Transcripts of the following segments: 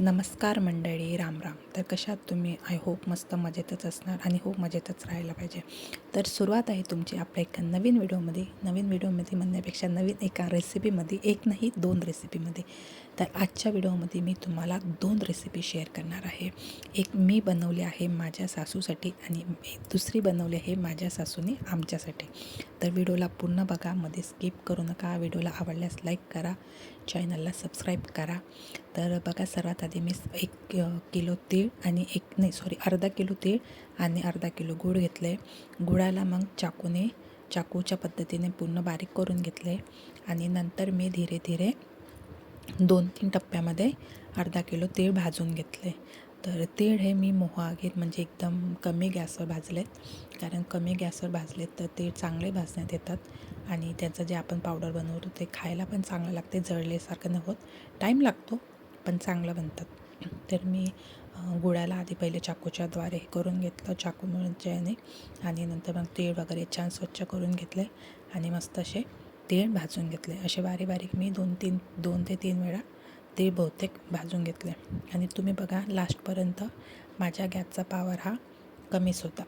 नमस्कार मंडळी राम राम. तर कशात तुम्ही? आय होप मस्त मजेतच असणार आणि हो मजेतच राहायला पाहिजे. तर सुरुवात आहे तुमची आपल्या एका नवीन व्हिडिओमध्ये. नवीन व्हिडिओमध्ये म्हणण्यापेक्षा नवीन एका रेसिपीमध्ये एक नाही दोन रेसिपीमध्ये तर आजच्या व्हिडिओमध्ये मी तुम्हाला दोन रेसिपी शेअर करणार आहे. एक मी बनवली आहे माझ्या सासूसाठी आणि एक दुसरी बनवली आहे माझ्या सासूने आमच्यासाठी. तर व्हिडिओला पूर्ण बघा मध्ये स्किप करू नका. व्हिडिओला आवडल्यास लाईक करा चॅनलला सबस्क्राईब करा. तर बघा सर्वात आधी मी एक किलो तीळ आणि एक नाही सॉरी अर्धा किलो तीळ आणि अर्धा किलो गूळ घेतले. गुळाला मग चाकूने चाकूच्या पद्धतीने पूर्ण बारीक करून घेतले आणि नंतर मी धीरे धीरे दोन तीन टप्प्यामध्ये अर्धा किलो तीळ भाजून घेतले. तर तीळ हे मी मोहागीर म्हणजे एकदम कमी गॅसवर भाजलेत कारण कमी गॅसवर भाजलेत तर तीळ चांगले भाजण्यात येतात आणि त्याचं जे आपण पावडर बनवतो ते खायला पण चांगलं लागते जळल्यासारखं न होत. टाईम लागतो. पण चांगलं बनतात. तर मी गुळाला आधी पहिले चाकूच्याद्वारे हे करून घेतलं चाकू याने आणि नंतर मग तीळ वगैरे छान स्वच्छ करून घेतले आणि मस्त असे तीळ भाजून घेतले. असे बारीक बारीक मी दोन तीन दोन ते तीन वेळा ते बहुतेक भाजून घेतले. आणि तुम्ही बघा लास्टपर्यंत माझ्या गॅसचा पावर हा कमीच होता.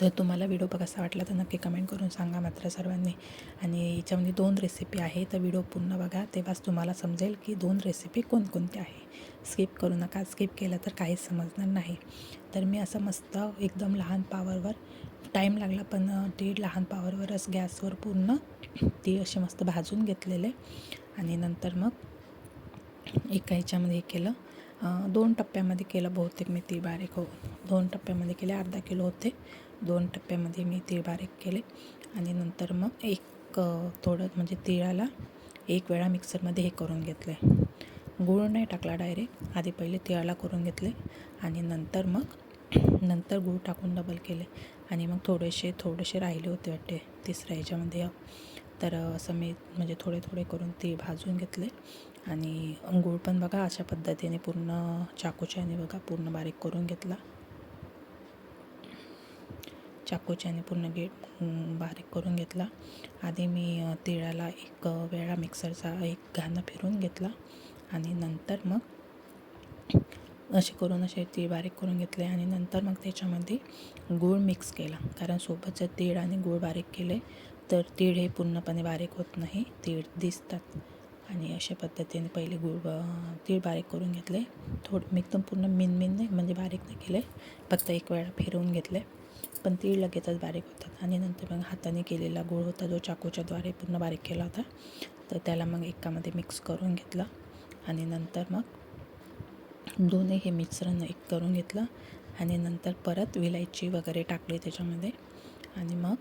तर तुम्हाला व्हिडिओ कसा वाटला तर नक्की कमेंट करून सांगा मात्र सर्वांनी. आणि याच्यामध्ये दोन रेसिपी आहे तर व्हिडिओ पूर्ण बघा. तेव्हाच तुम्हाला समजेल की दोन रेसिपी कोणकोणत्या आहे. स्किप करू नका. स्किप केलं तर काहीच समजणार नाही. तर मी असं मस्त एकदम लहान पावरवर टाईम लागला पण ते लहान पावरवरच गॅसवर पूर्ण ती असे मस्त भाजून घेतलेले. आणि नंतर मग एका ह्याच्यामध्ये हे केलं दोन टप्प्यामध्ये केलं बहुतेक मी ती बारीक. हो दोन टप्प्यामध्ये केले अर्धा किलो होते. दोन टप्प्यामध्ये मी तीळ बारीक केले आणि नंतर मग एक थोडं म्हणजे तिळाला एक वेळा मिक्सरमध्ये हे करून घेतले गूळ नाही टाकला डायरेक्ट आधी पहिले तिळाला करून घेतले आणि नंतर मग नंतर गूळ टाकून डबल केले आणि मग थोडेसे थोडेसे राहिले होते वाटते तिसऱ्या ह्याच्यामध्ये. तर असं मी म्हणजे थोडे थोडे करून ते भाजून घेतले आणि गूळ पण बघा अशा पद्धतीने पूर्ण चाकूच्याने बघा पूर्ण बारीक करून घेतला. चाकूच्याने पूर्ण गेट बारीक करून घेतला. आधी मी तिळाला एक वेळा मिक्सरचा एक घाणं फिरून घेतला आणि नंतर मग असे करून असे तीळ बारीक करून घेतले आणि नंतर मग त्याच्यामध्ये गूळ मिक्स केला. कारण सोबत जर तीळ आणि गूळ बारीक केले तर तीळ हे पूर्णपणे बारीक होत नाही तीळ दिसतात. आणि अशा पद्धतीने पहिले गूळ तीळ बारीक करून घेतले. थोडं मी एकदम पूर्ण मिन मिन नाही म्हणजे बारीक नाही केले. फक्त एक वेळा फिरवून घेतले. पण तीळ लगेचच बारीक होतात. आणि नंतर मग हाताने केलेला गूळ होता जो चाकूच्याद्वारे पूर्ण बारीक केला होता. तर त्याला मग एकामध्ये मिक्स करून घेतला. आणि नंतर मग दोन्ही हे मिश्रण एक करून घेतलं. आणि नंतर परत विलायची वगैरे टाकली त्याच्यामध्ये. आणि मग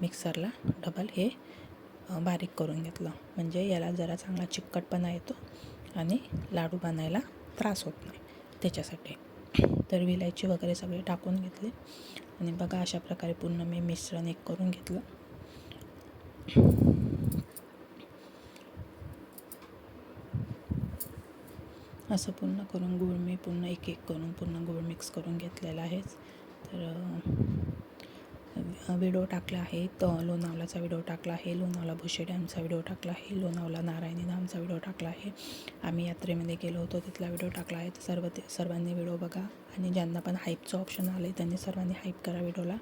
मिक्सरला डबल हे बारीक करून घेतलं. म्हणजे याला जरा चांगला चिकटपणा येतो आणि लाडू बनायला त्रास होत नाही. त्याच्यासाठी. तर विलायची वगैरे सगळे टाकून घेतले. आणि बघा अशा प्रकारे पूर्ण मी मिश्रण एक करून घेतलं. असं पूर्ण करून गूळ मी पूर्ण एक एक करून पूर्ण गूळ मिक्स करून घेतलेला आहेच तर व्हिडिओ टाकला आहे. तर लोणावलाचा व्हिडिओ टाकला आहे. लोणावला भुशे डॅमचा व्हिडिओ टाकला आहे. लोणावला नारायणी धामचा व्हिडिओ टाकला आहे. आम्ही यात्रेमध्ये गेलो होतो. तिथला व्हिडिओ टाकला आहे. तर सर्व ते सर्वांनी व्हिडिओ बघा. आणि ज्यांना पण हाईपचं ऑप्शन आलं आहे त्यांनी सर्वांनी हाईप करा व्हिडिओला.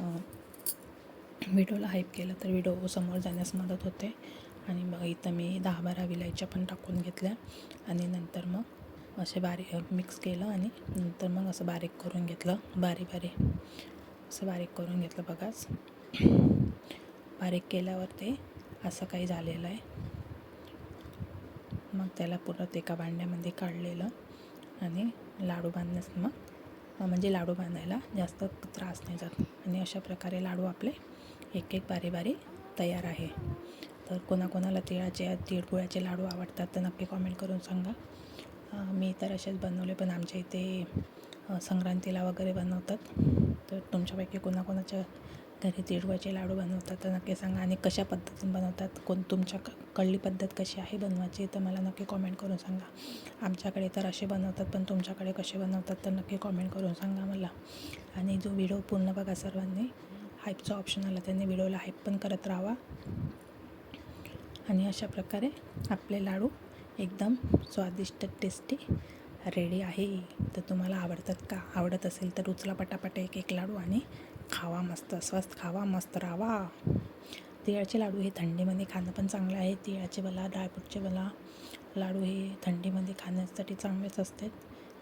विडोला व्हिडिओला हाईप केलं तर व्हिडिओ समोर जाण्यास मदत होते. आणि मग इथं मी दहा बारा विलायच्या पण टाकून घेतल्या. आणि नंतर मग असे बारीक मिक्स केलं आणि नंतर मग असं बारीक करून घेतलं. बारी बारी. असं बारीक करून घेतलं बघाच. बारीक केल्यावर ते असं काही झालेलं आहे. मग त्याला परत एका भांड्यामध्ये काढलेलं आणि लाडू बांधण्यास मग म्हणजे लाडू बांधायला जास्त त्रास नाही जात. आणि अशा प्रकारे लाडू आपले एक एक बारी बारी तयार आहे. तर कोणाकोणाला तिळाचे तिळगुळाचे लाडू आवडतात तर नक्की कॉमेंट करून सांगा. मी तर असेच बनवले पण आमच्या इथे संक्रांतीला वगैरे बनवतात. तर तुमच्यापैकी कोणाकोणाच्या घरी तिळगुळाचे लाडू बनवतात तर नक्की सांगा. आणि कशा पद्धतीने बनवतात कोण तुमच्या क- कडली पद्धत कशी आहे बनवायची तर मला नक्की कॉमेंट करून सांगा. आमच्याकडे तर असे बनवतात पण तुमच्याकडे कसे बनवतात तर नक्की कॉमेंट करून सांगा मला. आणि जो व्हिडिओ पूर्ण बघा सर्वांनी. हाईपचा ऑप्शन आला त्यांनी व्हिडिओला हाईप पण करत राहावा. आणि अशा प्रकारे आपले लाडू एकदम स्वादिष्ट टेस्टी रेडी आहे. तर तुम्हाला आवडतात का? आवडत असेल तर उचला पटापट एक एक लाडू आणि खावा मस्त स्वस्त खावा मस्त राहावा तिळाचे लाडू हे थंडीमध्ये खाणं पण चांगलं आहे. तिळाचे बला ड्रायफ्रूटचे बला लाडू हे थंडीमध्ये खाण्यासाठी चांगलेच असते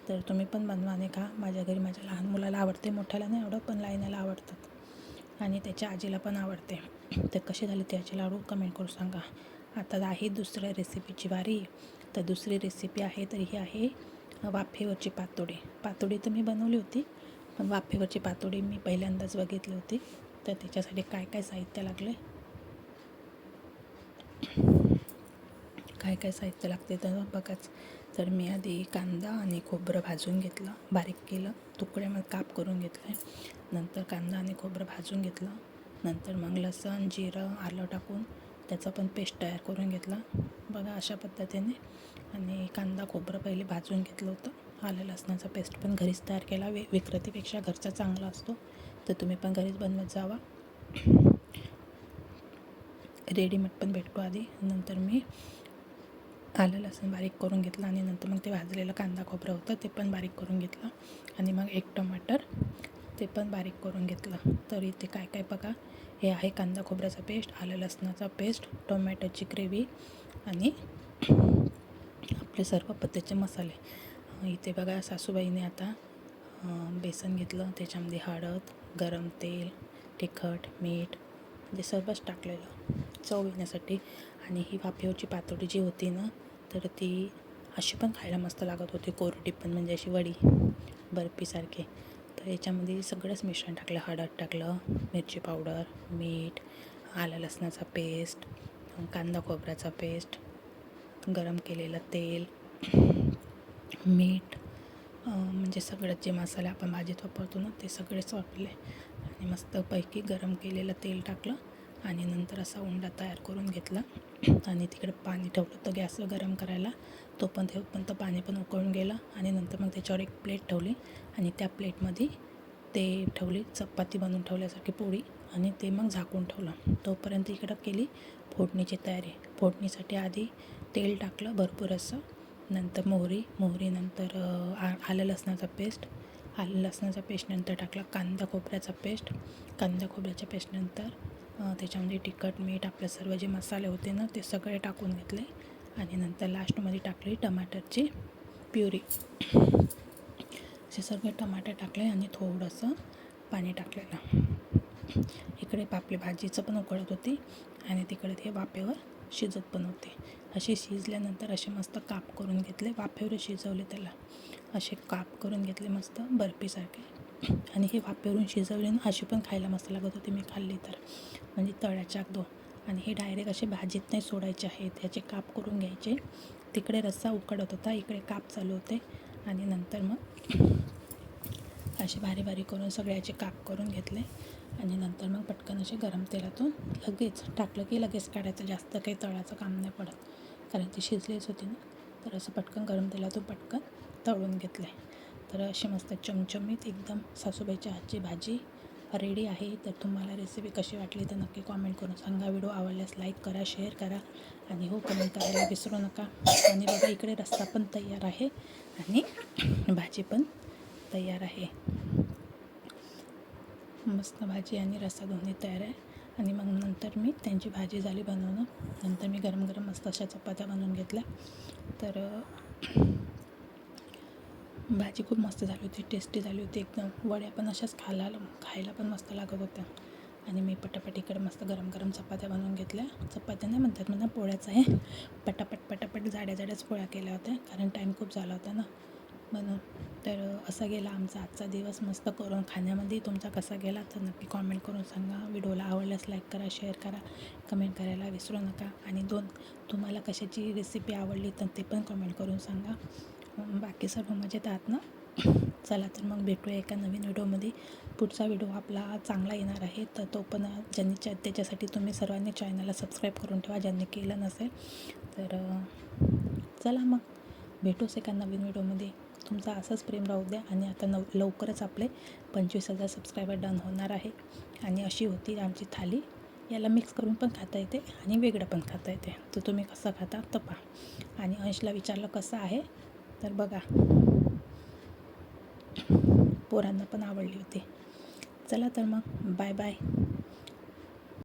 तर तुम्ही पण बनवा आणि खा. माझ्या घरी माझ्या लहान मुलाला आवडते मोठ्याला नाही आवडत पण लाईनाला आवडतात. आणि त्याच्या आजीला पण आवडते. तर कसे झाले तिळाचे लाडू? कमेंट करून सांगा. आता आहे दुसऱ्या रेसिपीची वारी. तर दुसरी रेसिपी आहे तर ही आहे वाफेवरची पातोडी. पातोडी तर मी बनवली होती पण वाफेवरची पातोडी मी पहिल्यांदाच बघितली होती. तर त्याच्यासाठी काय काय साहित्य लागले काय काय साहित्य लागते तर बघाच. तर मी आधी कांदा आणि खोबरं भाजून घेतलं बारीक केलं तुकड्यामध्ये काप करून घेतलं. नंतर कांदा आणि खोबरं भाजून घेतलं. नंतर मग लसण जिरं आलं टाकून त्याचा पण पेस्ट तयार करून घेतला. बघा अशा पद्धतीने. आणि कांदा खोबरं पहिले भाजून घेतलं होतं. आलं लसणाचा पेस्ट पण घरीच तयार केला. वे विक्रतीपेक्षा घरचा चांगला असतो. तर तुम्ही पण घरीच बनवत जावा. रेडीमेड पण भेटतो आधी. नंतर मी आलं लसूण बारीक करून घेतलं आणि नंतर मग ते भाजलेलं कांदा खोबरं होतं ते पण बारीक करून घेतलं. आणि मग एक टमाटर ते पण बारीक करून घेतलं. तर इथे काय काय बघा हे आहे कांदा खोबऱ्याचा पेस्ट आलं लसणाचा पेस्ट टोमॅटोची ग्रेव्ही आणि आपले सर्व पद्धतीचे मसाले. इथे बघा सासूबाईने आता बेसन घेतलं त्याच्यामध्ये हळद गरम तेल तिखट मीठ म्हणजे सर्वच टाकलेलं. चव येण्यासाठी. आणि ही वाफेवरची पातोडी जी होती ना तर ती अशी पण खायला मस्त लागत होती. कोरडी पण म्हणजे अशी वडी बर्फीसारखी. तर याच्यामध्ये सगळंच मिश्रण टाकलं. हळद टाकलं मिरची पावडर मीठ आलं लसणाचा पेस्ट कांदा खोबऱ्याचा पेस्ट गरम केलेलं तेल मीठ म्हणजे सगळं जे मसाले आपण भाजीत वापरतो ना ते सगळेच वापरले आणि मस्तपैकी गरम केलेलं तेल टाकलं आणि नंतर असा उंडा तयार करून घेतला. आणि तिकडे पाणी ठेवलं तर गॅसवर गरम करायला. तो पण ठेवपर्यंत पाणी पण उकळून गेलं आणि नंतर मग त्याच्यावर एक प्लेट ठेवली. आणि त्या प्लेटमध्ये ते ठेवली चपाती बनवून ठेवल्यासारखी पोळी आणि ते मग झाकून ठेवलं. तोपर्यंत इकडं केली फोडणीची तयारी. फोडणीसाठी आधी तेल टाकलं भरपूर असं. नंतर मोहरी मोहरीनंतर आ आलं लसणाचा पेस्ट. आलं लसणाचा पेस्ट नंतर टाकला कांदा खोबऱ्याचा पेस्ट. कांदा खोबऱ्याच्या पेस्टनंतर त्याच्यामध्ये तिखट मीठ आपले सर्व जे मसाले होते ना ते सगळे टाकून घेतले. आणि नंतर लास्टमध्ये टाकली टमाटरची प्युरी. असे सगळे टमाटर टाकले आणि थोडंसं पाणी टाकलेलं. इकडे आपली भाजीचं पण उकळत होती आणि तिकडे ते वाफेवर शिजत बनवते. असे शिजल्यानंतर असे मस्त काप करून घेतले. वाफेवर शिजवले त्याला. असे काप करून घेतले मस्त बर्फीसारखे. आणि हे वाफेवरून शिजवले ना अशी पण खायला मस्त लागत होती. मी खाल्ली तर. म्हणजे तळ्याच्या दो आणि हे डायरेक्ट असे भाजीत नाही सोडायचे आहेत. ह्याचे काप करून घ्यायचे. तिकडे रस्सा उकडत होता. इकडे काप चालू होते. आणि नंतर मग असे भारी बारीक करून सगळ्याचे काप करून घेतले. आणि नंतर मग पटकन असे गरम तेलातून लगेच टाकलं की लगेच काढायचं जास्त काही तळाचं काम नाही पडत. कारण ती शिजलीच होती ना. तर असं पटकन गरम तेलातून पटकन तळून घेतले. तर अशी मस्त चमचमीत एकदम सासूबाईच्या हातची भाजी रेडी आहे. तर तुम्हाला रेसिपी कशी वाटली तर नक्की कॉमेंट करून सांगा. व्हिडिओ आवडल्यास लाईक करा शेअर करा. आणि हो कमेंट करायला विसरू नका. आणि बघा इकडे रस्ता पण तयार आहे. आणि भाजी पण तयार आहे. मस्त भाजी आणि रस्सा दोन्ही तयार आहे. आणि मग नंतर मी त्यांची भाजी झाली बनवणं. नंतर मी गरम गरम मस्त अशा चपात्या बनवून घेतल्या. तर भाजी खूप मस्त झाली होती. टेस्टी झाली होती एकदम. वड्या पण अशाच खायला खायला पण मस्त लागत होत्या. आणि मी पटापट इकडे मस्त गरम गरम चपात्या बनवून घेतल्या. चपात्या नाही म्हणतात म्हणा पोळ्याच आहे. पटापट पटापट जाड्या जाड्याच पोळ्या केल्या होत्या. कारण टाईम खूप झाला होता ना. म्हणून. तर असा गेला आमचा आजचा दिवस. मस्त करून खाण्यामध्ये तुमचा कसा गेला तर नक्की कॉमेंट करून सांगा. व्हिडिओला आवडल्यास लाईक करा शेअर करा कमेंट करायला विसरू नका. आणि दोन तुम्हाला कशाची रेसिपी आवडली तर ते पण कमेंट करून सांगा. बाकी सर्व मजेत आहात ना? चला तर मग भेटूया एका नवीन व्हिडिओमध्ये. पुढचा व्हिडिओ आपला चांगला येणार आहे. तर तो पण ज्यांनी त्याच्यासाठी तुम्ही सर्वांनी चॅनलला सबस्क्राईब करून ठेवा ज्यांनी केलं नसेल. तर चला मग. भेटूच एका नवीन व्हिडिओमध्ये. तुमचा असंच प्रेम राहू द्या आणि आता नव लवकरच आपले पंचवीस हजार सबस्क्रायबर डन होणार आहे. आणि अशी होती आमची थाली. याला मिक्स करून पण खाता येते आणि वेगळं पण खाता येते. तर तुम्ही कसं खाता तपा आणि अंशला विचारलं कसं आहे? तर बघा. पोरांना पण आवडली होती. चला तर मग. Bye bye